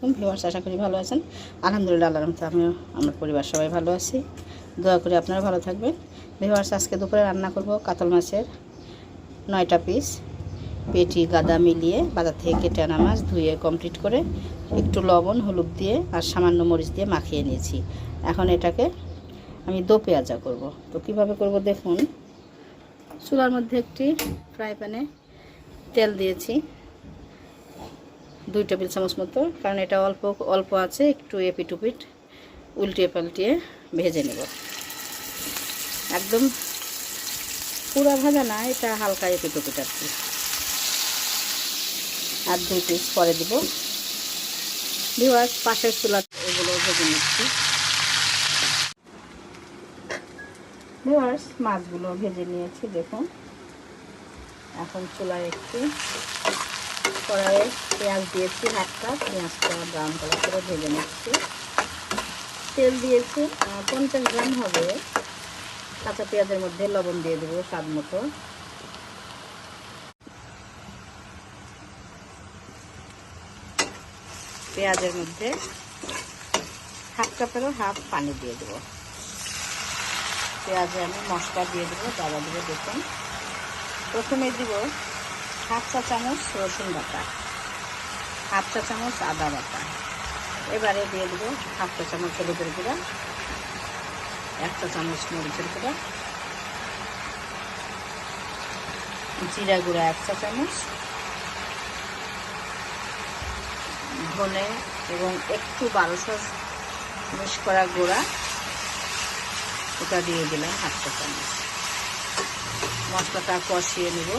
Viewers, আশা করি ভালো আছেন। আলহামদুলিল্লাহ আল্লাহ রহমতে আমিও, আমার পরিবার সবাই ভালো আছি। দোয়া করি আপনারা ভালো থাকবেন। ভিউয়ার্স, আজকে দুপুরে রান্না করব কাতল মাছের নয়টা পিস পেটি, গাদা মিলিয়ে বাজার থেকে কেটে আনা মাছ ধুয়ে কমপ্লিট করে একটু লবণ, হলুদ দিয়ে আর সামান্য মরিচ দিয়ে মাখিয়ে নিয়েছি। এখন এটাকে আমি দো পেঁয়াজা করব। তো কীভাবে করব দেখুন। চুলার মধ্যে একটি ফ্রাই প্যানে তেল দিয়েছি। দুই টেবিল চামচ মতো, কারণ এটা অল্প অল্প আছে, একটু এপিট উপিট উল্টিয়ে পাল্টিয়ে ভেজে নেব। একদম পুরো ভাজা না, এটা হালকা এপিট উপিট আর কি। আর দুই পিস পরে দিব। ভিওয়ার্স পাশের চুলা এগুলো ভেজে নিচ্ছি। মাছগুলো ভেজে নিয়েছি, দেখুন। এখন চুলায় একটু কড়াইয়ে পেঁয়াজ দিয়েছি কাপ পেঁয়াজটা ব্রাউন কালার করে ভেজে নিচ্ছি। তেল দিয়েছি পঞ্চাশ গ্রাম হবে। কাঁচা পেঁয়াজের মধ্যে লবণ দিয়ে দেবো স্বাদ মতো। পেঁয়াজের মধ্যে হাফ কাপেরও হাফ পানি দিয়ে দেবো। পেঁয়াজে আমি মশলা দিয়ে দেবো দাদা দেবো দেখুন। প্রথমে দিব হাফ চা চামচ রসুন বাটা, হাফ চা চামচ আদা বাটা। এবারে দিয়ে দেবো হাফ চা চামচ হলুদের গুঁড়া, এক চা চামচ মরিচের গুঁড়া, জিরা গুঁড়া এক চা চামচ, ধনে এবং একটু বারোশো মিশ করা গুঁড়া, ওটা দিয়ে দিলাম হাফ চা চামচ। মশলাটা কষিয়ে নেব।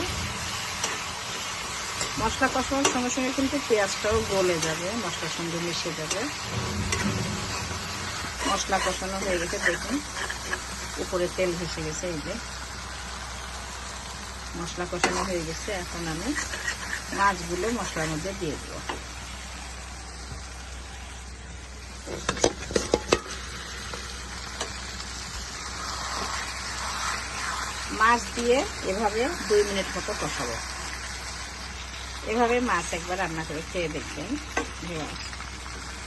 মশলা কষানোর সঙ্গে সঙ্গে কিন্তু পেঁয়াজটাও গলে যাবে, মশলার সঙ্গে মিশে যাবে। মশলা কষানো হয়ে গেছে, দেখুন। উপরে তেল ভেসে গেছে, এই যে। মশলা কষানো হয়ে গেছে, এখন আমি মাছগুলো মশলার মধ্যে দিয়ে দেবো। মাছ দিয়ে এভাবে দুই মিনিট মতো কষাবো। এভাবে মাছ একবার রান্না করে খেয়ে দেখবেন। হ্যাঁ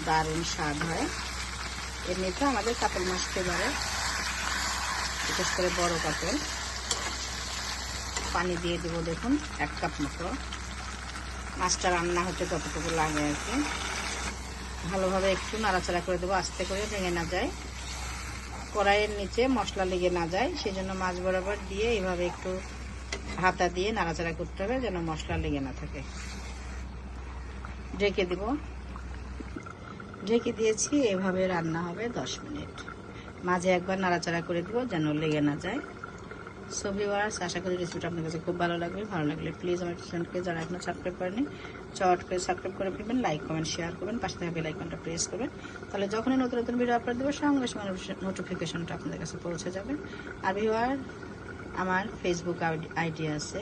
দারুণ স্বাদ হয়। এমনিতে আমাদের কাতল মাছ খেবারে বিশেষ করে বড় কাতল। পানি দিয়ে দেবো দেখুন, এক কাপ মতো। মাছটা রান্না হতে ততটুকু লাগে আর কি। ভালোভাবে একটু নাড়াচাড়া করে দেবো, আস্তে করে ভেঙে না যায়। কড়াইয়ের নিচে মশলা লেগে না যায় সেই জন্য মাছ বরাবর দিয়ে এইভাবে একটু হাতা দিয়ে নাড়াচাড়া করতে হবে যেন মশলা লেগে না থাকে। ঢেকে দিব। ঢেকে দিয়েছি, এভাবে রান্না হবে দশ মিনিট। মাঝে একবার নাড়াচাড়া করে দিব যেন লেগে না যায়। সো ভিওয়ার্স আশা করি রেসিপিটা আপনার কাছে খুব ভালো লাগবে। ভালো লাগলে প্লিজ আমার চ্যানেলকে যারা এখনও সাবস্ক্রাইব করেনি, চট করে সাবস্ক্রাইব করে ফেলবেন লাইক কমেন্ট শেয়ার করবেন, পাশে থাকা বেল আইকনটা প্রেস করবেন। তাহলে যখনই নতুন নতুন ভিডিও আপলোড দেবো, সঙ্গে সঙ্গে নোটিফিকেশনটা আপনাদের কাছে পৌঁছে যাবে। আর ভিওয়ার আমার ফেসবুক আইডি আছে।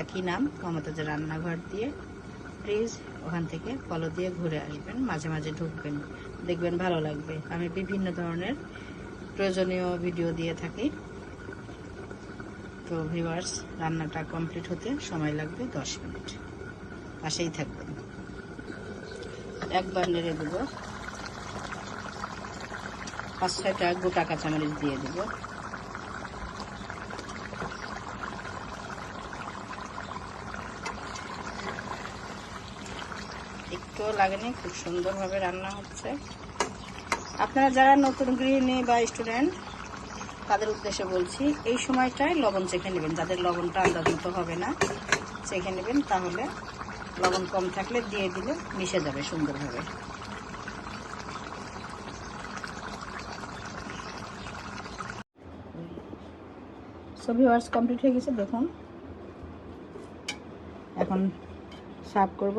একই নাম, মমতাজের রান্নাঘর দিয়ে। প্লিজ ওখান থেকে ফলো দিয়ে ঘুরে আসবেন, মাঝে মাঝে ঢুকবেন। দেখবেন ভালো লাগবে। আমি বিভিন্ন ধরনের প্রয়োজনীয় ভিডিও দিয়ে থাকি। তো ভিউয়ার্স রান্নাটা কমপ্লিট হতে সময় লাগবে দশ মিনিট। পাশেই থাকবেন। একবার নেড়ে দেব। পাঁচ ছয়টা গোটা কাঁচামরিচ দিয়ে দেব। একটু লাগেনি, খুব সুন্দরভাবে রান্না হচ্ছে। আপনারা যারা নতুন গৃহিণী বা স্টুডেন্ট তাদের উদ্দেশ্যে বলছি, এই সময়টায় লবণ চেখে নেবেন। যাদের লবণটা আন্দাজ মতো হবে না, চেখে নেবেন, তাহলে লবণ কম থাকলে দিয়ে দিলে মিশে যাবে সুন্দরভাবে। সবই ওয়ার্স কমপ্লিট হয়ে গেছে, দেখুন। এখন সার্ভ করব।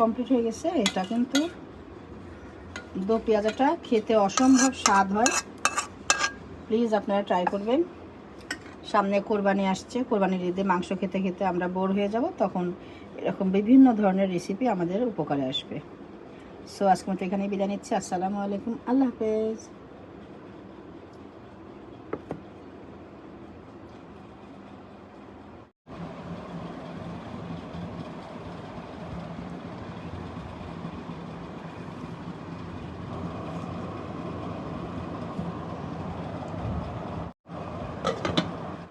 কমপ্লিট হয়ে গেছে? এটা কিন্তু দো পেঁয়াজাটা খেতে অসম্ভব স্বাদ হয়। প্লিজ আপনারা ট্রাই করবেন। সামনে কোরবানি আসছে, কোরবানির ঈদে মাংস খেতে খেতে আমরা বোর হয়ে যাব, তখন এরকম বিভিন্ন ধরনের রেসিপি আমাদের উপকারে আসবে। সো আজকে মতো এখানেই বিদায় নিচ্ছি। আসসালামু আলাইকুম। আল্লাহ হাফেজ।